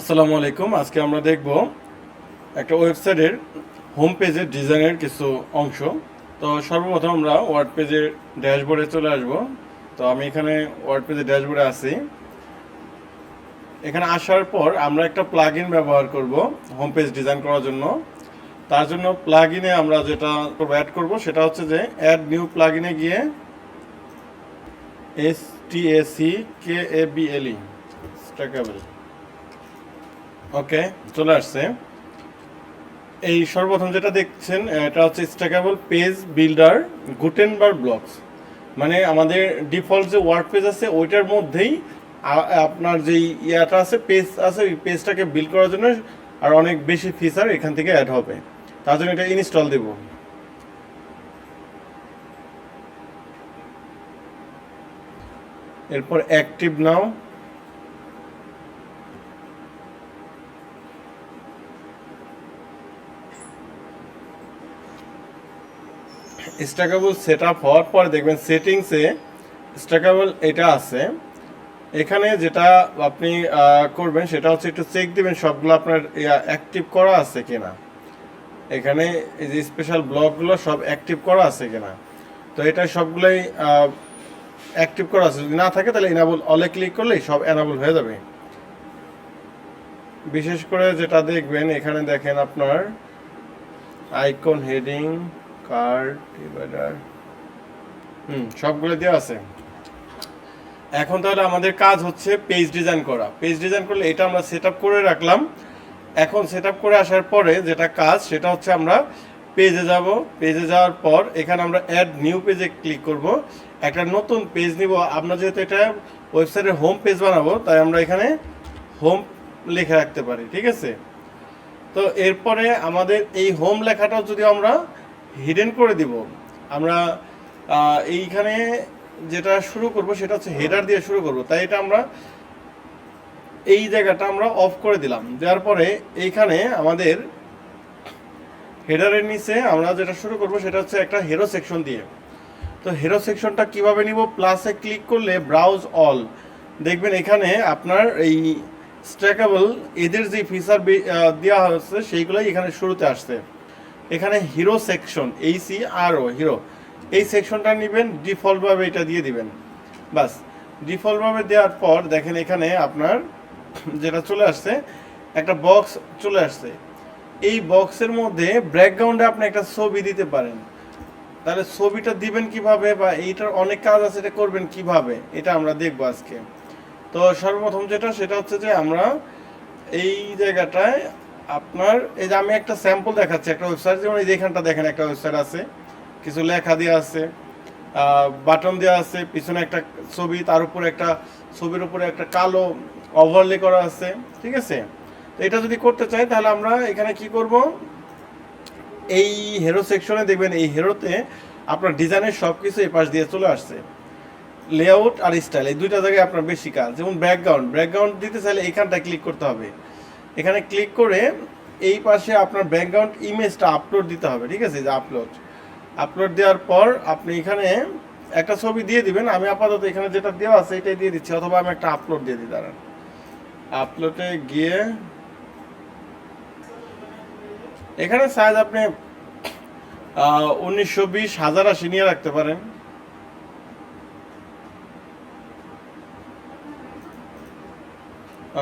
আসসালামু আলাইকুম। আজকে আমরা দেখব একটা ওয়েবসাইটের হোম পেজের ডিজাইনের কিছু অংশ। তো সর্বপ্রথম আমরা ওয়ার্ড পেজের ড্যাশবোর্ডে চলে আসব। তো আমি এখানে ওয়ার্ড পেজের ড্যাশবোর্ডে আছি। এখানে আসার পর আমরা একটা প্লাগ ব্যবহার করব হোম পেজ ডিজাইন করার জন্য। তার জন্য প্লাগ আমরা যেটা অ্যাড করব, সেটা হচ্ছে যে অ্যাড নিউ প্লাগ গিয়ে S T A C K A B L E Stackable okay, চলে আসছে। এই সর্বপ্রথম যেটা দেখছেন এটা হচ্ছে Stackable page builder Gutenberg blocks মানে আমাদের ডিফল্ট যে ওয়ার্ড পেজ আছে, ওইটার মধ্যেই আপনার যে ইয়াটা আছে পেজ আছে, ওই পেজটাকে বিল্ড করার জন্য আর অনেক বেশি ফিচার এখান থেকে অ্যাড হবে। তার জন্য এটা ইনস্টল দেব। এরপর active now Stackable set up হওয়ার পরে দেখবেন সেটিংসে স্ট্যাকেবল এটা আছে। এখানে যেটা আপনি করবেন সেটা হচ্ছে একটু চেক দিবেন সবগুলো আপনার অ্যাক্টিভ করা আছে কিনা। এখানে এই যে স্পেশাল ব্লকগুলো সব অ্যাক্টিভ করা আছে কিনা। তো এটা সবগুলোই অ্যাক্টিভ করা আছে। যদি না থাকে তাহলে এনাবল অলে ক্লিক করলেই সব এনাবল হয়ে যাবে। বিশেষ করে যেটা দেখবেন, এখানে দেখেন আপনার আইকন হেডিং কার্ড, ডিভাইডার। হুম, সবগুলো দেওয়া আছে। এখন তাহলে আমাদের কাজ হচ্ছে পেজ ডিজাইন করা। পেজ ডিজাইন করলে এটা আমরা সেট করে রাখলাম। এখন সেট করে আসার পরে যেটা কাজ, সেটা হচ্ছে আমরা পেজে যাব। পেজে যাওয়ার পর এখানে আমরা অ্যাড নিউ পেজে ক্লিক করব। একটা নতুন পেজ নিব। আমরা যেহেতু এটা ওয়েবসাইটের হোম পেজ বানাবো, তাই আমরা এখানে হোম লিখে রাখতে পারি, ঠিক আছে? তো এরপরে আমাদের এই হোম লেখাটাও যদি আমরা হিডেন করে দিব। আমরা এইখানে যেটা শুরু করব সেটা হচ্ছে হেডার দিয়ে শুরু করব। তাই এটা আমরা এই জায়গাটা আমরা অফ করে দিলাম। দেওয়ার পরে এইখানে আমাদের হেডারের নিচে আমরা যেটা শুরু করব সেটা হচ্ছে একটা হেরো সেকশন দিয়ে। তো হেরো সেকশনটা কীভাবে নিব? প্লাসে ক্লিক করলে ব্রাউজ অল দেখবেন এখানে আপনার এই স্ট্র্যাকেবল এদের যে ফিচার দেওয়া হচ্ছে, সেইগুলোই এখানে শুরুতে আসছে। এখানে হিরো সেকশন এই সি আর ও হিরো এই সেকশনটা নেবেন, ডিফল্টভাবে এটা দিয়ে দিবেন। বাস, ডিফল্টভাবে দেওয়ার পর দেখেন এখানে আপনার যেটা চলে আসছে, একটা বক্স চলে আসছে। এই বক্সের মধ্যে ব্যাকগ্রাউন্ডে আপনি একটা ছবি দিতে পারেন। তাহলে ছবিটা দিবেন কীভাবে বা এইটার অনেক কাজ আছে, এটা করবেন কীভাবে, এটা আমরা দেখব আজকে। তো সর্বপ্রথম যেটা, সেটা হচ্ছে যে আমরা এই জায়গাটায় আপনার, এই যে আমি একটা স্যাম্পল দেখাচ্ছি, একটা ওয়েবসাইট যেমন এই যে এখানটা দেখেন, একটা ওয়েবসাইট আছে। কিছু লেখা দেওয়া আছে বাটন দেওয়া আছে, পিছনে একটা ছবি, তার উপরে একটা, ছবির উপরে একটা কালো ওভারলে করা আছে, ঠিক আছে? তো এটা যদি করতে চাই, তাহলে আমরা এখানে কি করব? এই হেরো সেকশনে দেখবেন, এই হেরোতে আপনার ডিজাইনের সব কিছু এই পাশ দিয়ে চলে আসছে। লেআউট আর স্টাইল এই দুইটা জায়গায় আপনার বেশি কাজ। যেমন ব্যাকগ্রাউন্ড ব্যাকগ্রাউন্ড দিতে চাইলে এইখানটায় ক্লিক করতে হবে। এখানে ক্লিক করে এই পাশে আপনার ব্যাকগ্রাউন্ড ইমেজটা আপলোড দিতে হবে, ঠিক আছে? যে আপলোড আপলোড দেওয়ার পর আপনি এখানে একটা ছবি দিয়ে দিবেন। আমি আপাতত এখানে যেটা দেওয়া আছে, এটাই দিয়ে দিচ্ছি, অথবা আমি একটা আপলোড দিয়ে দিই, দাঁড়ান। আপলোডে গিয়ে এখানে সাইজ আপনি উনিশশো বিশ হাজার আশি নিয়ে রাখতে পারেন।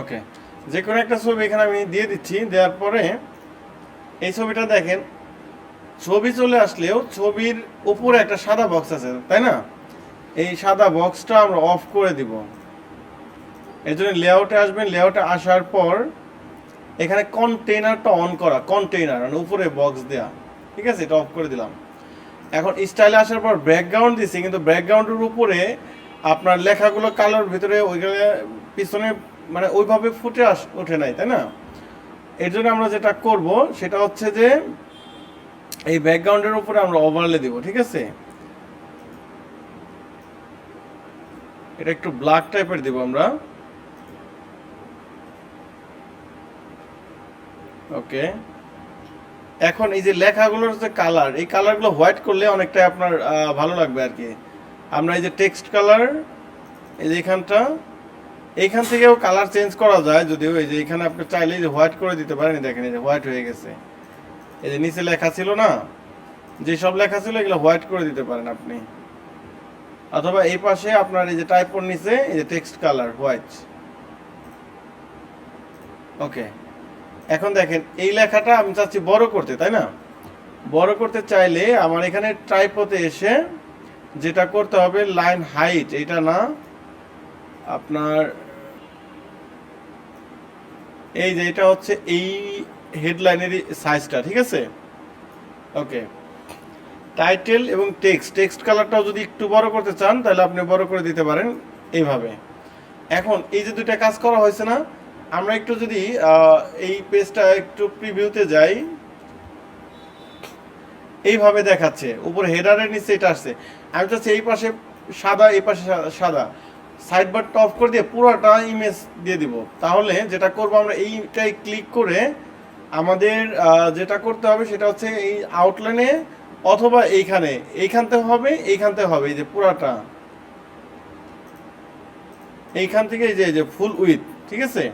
ওকে যে কোনো একটা ছবি এখানে আমি দিয়ে দিচ্ছি, দেওয়ার পরে এই ছবিটা দেখেন, ছবি চলে আসলেও ছবির উপরে একটা সাদা বক্স আছে, তাই না? এই সাদা বক্সটা আমরা অফ করে দিব। এই জন্য লেআউটে আসবেন লেআউটে আসার পর এখানে কন্টেইনারটা অন করা কন্টেইনার মানে উপরে বক্স দেয়া। ঠিক আছে? এটা অফ করে দিলাম। এখন স্টাইলে আসার পর ব্যাকগ্রাউন্ড দিছি, কিন্তু ব্যাকগ্রাউন্ডের উপরে আপনার লেখাগুলো কালোর ভিতরে ওইখানে পিছনে মানে ওইভাবে ফুটে আস, ওঠে নাই, তাই না? এর জন্য আমরা যেটা করব, সেটা হচ্ছে যে, এই ব্যাকগ্রাউন্ডের উপরে আমরা ওভারলে দিব, ঠিক আছে? এটা একটু ব্ল্যাক টাইপের দিব আমরা। ওকে এখন এই যে লেখাগুলোর যে কালার এই কালারগুলো হোয়াইট করলে অনেকটা আপনার ভালো লাগবে আর কি। আমরা এই যে টেক্সট কালার এই যে এখানটা এইখান থেকেও কালার চেঞ্জ করা যায়, যদিও এই যে এখানে আপনি চাইলে যে হোয়াইট করে দিতে পারেন দেখেন এই যে হোয়াইট হয়ে গেছে। এই যে নিচে লেখা ছিল না? যে সব লেখা ছিল, এগুলো হোয়াইট করে দিতে পারেন আপনি। অথবা এই পাশে আপনার এই যে টাইপোর নিচে, এই যে টেক্সট কালার হোয়াইট ওকে এখন দেখেন, এই লেখাটা আমি চাচ্ছি বড় করতে, তাই না? বড় করতে চাইলে আমার এখানে টাইপোতে এসে যেটা করতে হবে লাইন হাইট এটা না আপনার এই যে এটা হচ্ছে এই হেডলাইনেরই সাইজটা ঠিক আছে? ওকে টাইটেল এবং টেক্সট টেক্সট কালারটাও যদি একটু বড় করতে চান, তাহলে আপনি বড় করে দিতে পারেন এইভাবে। এখন এই যে দুইটা কাজ করা হয়েছে না, আমরা একটু যদি এই পেজটা একটু প্রিভিউতে যাই। এইভাবে দেখাচ্ছে, উপর হেডারের নিচে এটা আসছে। আমি চাচ্ছি এই পাশে সাদা, এই পাশে সাদা। সাইড বারটা অফ করে দিয়ে পুরোটা ইমেজ দিয়ে দিব। তাহলে যেটা করব আমরা এইটাই ক্লিক করে আমাদের যেটা করতে হবে সেটা হচ্ছে এই আউটলাইনে অথবা এইখানে। এইখানতে হবে এইখানতে হবে, এই যে পুরাটা। এইখান থেকে এই যে এই যে ফুল উইথ ঠিক আছে?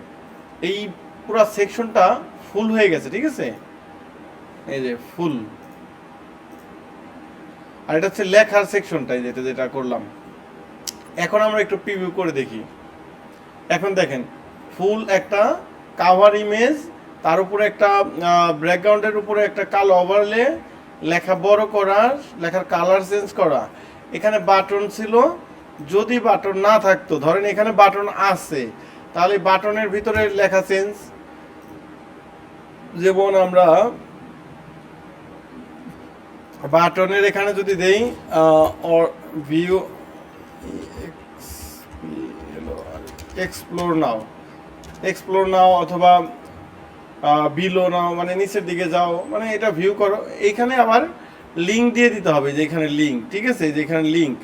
এই পুরো সেকশনটা ফুল হয়ে গেছে, ঠিক আছে? এই যে ফুল আর এটা হচ্ছে লেখার সেকশনটা যেটা যেটা করলাম। এখন আমরা একটু প্রিভিউ করে দেখি। এখন দেখেন, ফুল একটা কাভার ইমেজ তার উপরে একটা ব্যাকগ্রাউন্ডের উপরে একটা কালো ওভারলে লেখা বড় করা, লেখার কালার চেঞ্জ করা। এখানে বাটন ছিল, যদি বাটন না থাকতো, ধরেন এখানে বাটন আছে, তাহলে বাটনের ভিতরে লেখা চেঞ্জ যেমন আমরা বাটনের এখানে যদি দেই view explore now explore now অথবা বিলো নাও মানে নিচের দিকে যাও মানে এটা ভিউ করো। এইখানে আবার লিঙ্ক দিয়ে দিতে হবে যে এখানে লিঙ্ক ঠিক আছে? যে এখানে লিঙ্ক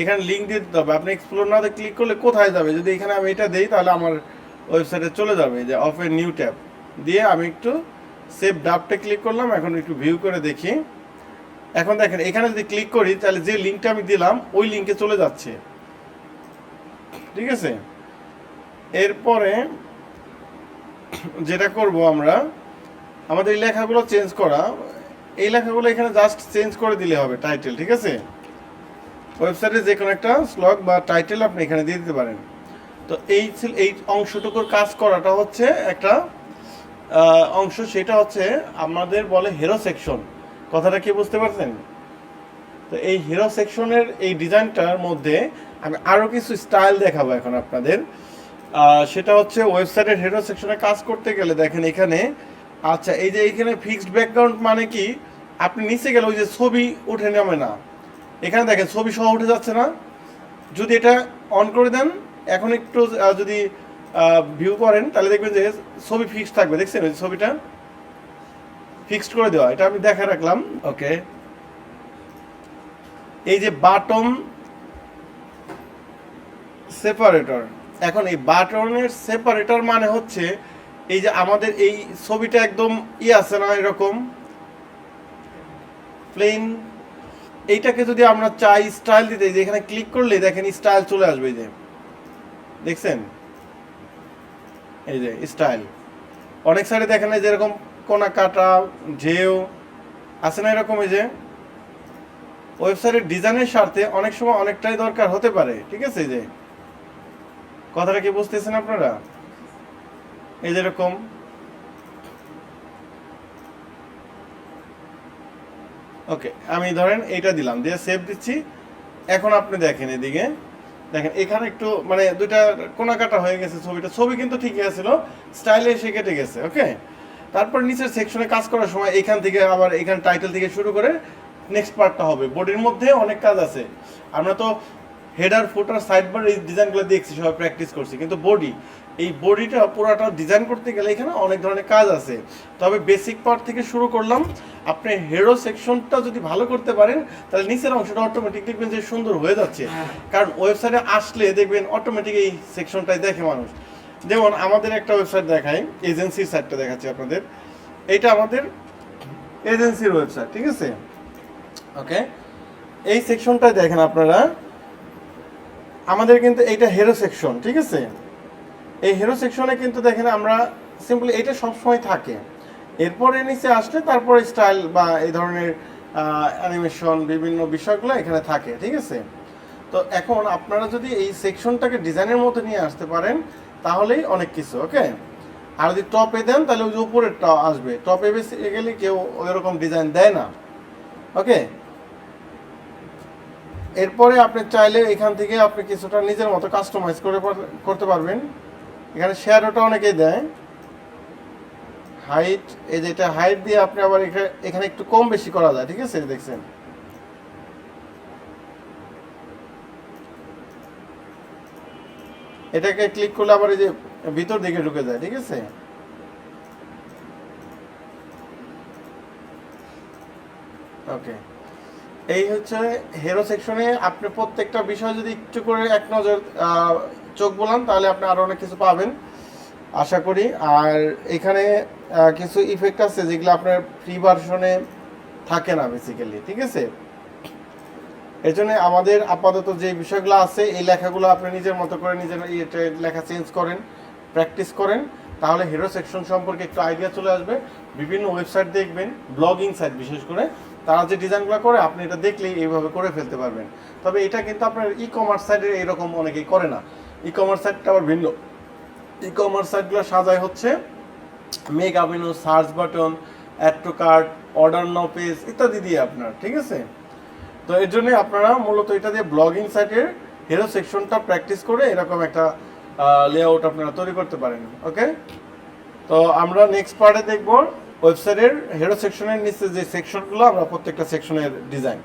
এখানে লিঙ্ক দিয়ে দিতে হবে। আপনি এক্সপ্লোর নাওতে ক্লিক করলে কোথায় যাবে? যদি এখানে আমি এটা দিই, তাহলে আমার ওয়েবসাইটে চলে যাবে, যে অফ এ নিউ ট্যাব দিয়ে আমি একটু সেভ ডাবটে ক্লিক করলাম, এখন একটু ভিউ করে দেখি। এখন দেখেন, এখানে যদি ক্লিক করি, তাহলে যে লিঙ্কটা আমি দিলাম, ওই লিঙ্কে চলে যাচ্ছে। ঠিক আছে? এরপরে যেটা করব আমরা, আমাদের এই লেখাগুলো চেঞ্জ করা, এই লেখাগুলো এখানে জাস্ট চেঞ্জ করে দিলে হবে টাইটেল ঠিক আছে? ওয়েবসাইটে যে কোনো একটা স্লগ বা টাইটেল আপনি এখানে দিয়ে দিতে পারেন। তো এই এই অংশটুকুর কাজ করাটা হচ্ছে একটা অংশ, সেটা হচ্ছে আমাদের বলে হিরো সেকশন কথাটা কি বুঝতে পারছেন? তো এই হিরো সেকশনের এই ডিজাইনটার মধ্যে আমি আরও কিছু স্টাইল দেখাবো এখন আপনাদের। সেটা হচ্ছে ওয়েবসাইটের হিরো সেকশনে কাজ করতে গেলে দেখেন এখানে আচ্ছা এই যে এখানে ফিক্সড ব্যাকগ্রাউন্ড মানে কি? আপনি নিচে গেলে ওই যে ছবি উঠে নামে না। এখানে দেখেন ছবি সহ উঠে যাচ্ছে না। যদি এটা অন করে দেন এখন একটু যদি ভিউ করেন তাহলে দেখবেন যে ছবি ফিক্সড থাকবে। দেখছেন ওই ছবিটা? ফিক্সড করে দেওয়া। এটা আমি দেখা রাখলাম। ওকে। এই যে বাটম সেপারেটর এখন এই বাটনের সেপারেটর মানে হচ্ছে এই যে আমাদের এই ছবিটা একদম ই আছে না এরকম? প্লেন এইটাকে যদি আমরা চাই স্টাইল দিতে যে এখানে ক্লিক করলে দেখেন স্টাইল চলে আসবে যে। দেখছেন? এই যে স্টাইল অনেক সাইডে দেখেন এই যে এরকম কোনা কাটা, ঢেউ, আছে না এরকম এই যে? ওয়েবসাইটের ডিজাইনের স্বার্থে অনেক সময় অনেকটাই দরকার হতে পারে, ঠিক আছে যে? কথাটা কি বুঝতেছেন আপনারা? এই যে এরকম। ওকে আমি ধরেন এইটা দিলাম, দিয়ে সেভ দিচ্ছি। এখন আপনি দেখেন এদিকে। দেখেন, এখানে একটু মানে দুইটা কোনা কাটা হয়ে গেছে ছবিটা। ছবি কিন্তু ঠিকই আছিল স্টাইলে এসে কেটে গেছে ওকে তারপর নিচের সেকশনে কাজ করার সময় এখান থেকে আবার এখান টাইটেল থেকে শুরু করে নেক্সট পার্টটা হবে। বডির মধ্যে অনেক কাজ আছে। আমরা তো হেডার ফুটার সাইড বার এই ডিজাইনগুলো দেখছি সবাই প্র্যাকটিস করছি। কিন্তু বডি এই বডিটা পুরোটা ডিজাইন করতে গেলে এখানে অনেক ধরনের কাজ আছে। তবে বেসিক পার্ট থেকে শুরু করলাম। আপনি হেরো সেকশনটা যদি ভালো করতে পারেন তাহলে নিচের অংশটা অটোমেটিক দেখবেন যে সুন্দর হয়ে যাচ্ছে। কারণ ওয়েবসাইটে আসলে দেখবেন অটোমেটিক এই সেকশনটাই দেখে মানুষ। যেমন আমাদের একটা ওয়েবসাইট দেখাই এজেন্সির সাইটটা দেখাচ্ছি আপনাদের। এইটা আমাদের এজেন্সির ওয়েবসাইট ঠিক আছে? ওকে এই সেকশনটা দেখেন আপনারা। আমাদের কিন্তু এইটা হেরো সেকশন ঠিক আছে? এই হেরো সেকশনে কিন্তু দেখেন আমরা সিম্পলি এটা সবসময় থাকে। এরপরে নিচে আসলে তারপরে স্টাইল বা এই ধরনের অ্যানিমেশন বিভিন্ন বিষয়গুলো এখানে থাকে, ঠিক আছে? তো এখন আপনারা যদি এই সেকশনটাকে ডিজাইনের মতো নিয়ে আসতে পারেন, তাহলেই অনেক কিছু ওকে আর যদি টপে দেন, তাহলে ওই যে উপরেরটা আসবে। টপে বেশি গেলে কেউ ওই রকম ডিজাইন দেয় না ওকে এরপরে আপনি চাইলে এখান থেকে আপনি কিছুটা নিজের মতো কাস্টমাইজ করে করতে পারবেন। এখানে শেয়ারটা অনেকেই দেয়। হাইট এই যেটা হাইট দিয়ে আপনি আবার এখানে একটু কম বেশি করা যায়, ঠিক আছে? দেখছেন। এটাকে ক্লিক করলে আবার এই যে ভিতর দিকে ঢুকে যায়, ঠিক আছে? ওকে এই হচ্ছে হেরো সেকশনে আপনি প্রত্যেকটা বিষয় যদি একটু করে এক নজর চোখ বলান, তাহলে আপনি আরও অনেক কিছু পাবেন, আশা করি। আর এখানে কিছু ইফেক্ট আছে যেগুলো আপনার ফ্রি ভার্সনে থাকে না বেসিক্যালি ঠিক আছে? এই জন্য আমাদের আপাতত যে বিষয়গুলো আছে, এই লেখাগুলো আপনি নিজের মতো করে নিজের লেখা চেঞ্জ করেন প্র্যাকটিস করেন, তাহলে হিরো সেকশন সম্পর্কে একটু আইডিয়া চলে আসবে। বিভিন্ন ওয়েবসাইট দেখবেন ব্লগিং সাইট বিশেষ করে। তারা যে ডিজাইনগুলো করে, আপনি এটা দেখলেই এইভাবে করে ফেলতে পারবেন। তবে এটা কিন্তু আপনার ই কমার্স সাইটে এরকম অনেকেই করে না। ই কমার্স সাইটটা আবার ভিন্ন। ই কমার্স সাইটগুলো সাজায় হচ্ছে মেক আভিনো search button add to cart order now page ইত্যাদি দিয়ে আপনার, ঠিক আছে? তো এর জন্যে আপনারা মূলত এটা দিয়ে ব্লগিং সাইটের হিরো সেকশনটা প্র্যাকটিস করে এরকম একটা লেআউট আপনারা তৈরি করতে পারেন ওকে তো আমরা নেক্সট পার্টে দেখব ওয়েবসাইটের হেডো সেকশনের নিচে যে সেকশনগুলো আমরা প্রত্যেকটা সেকশনের ডিজাইন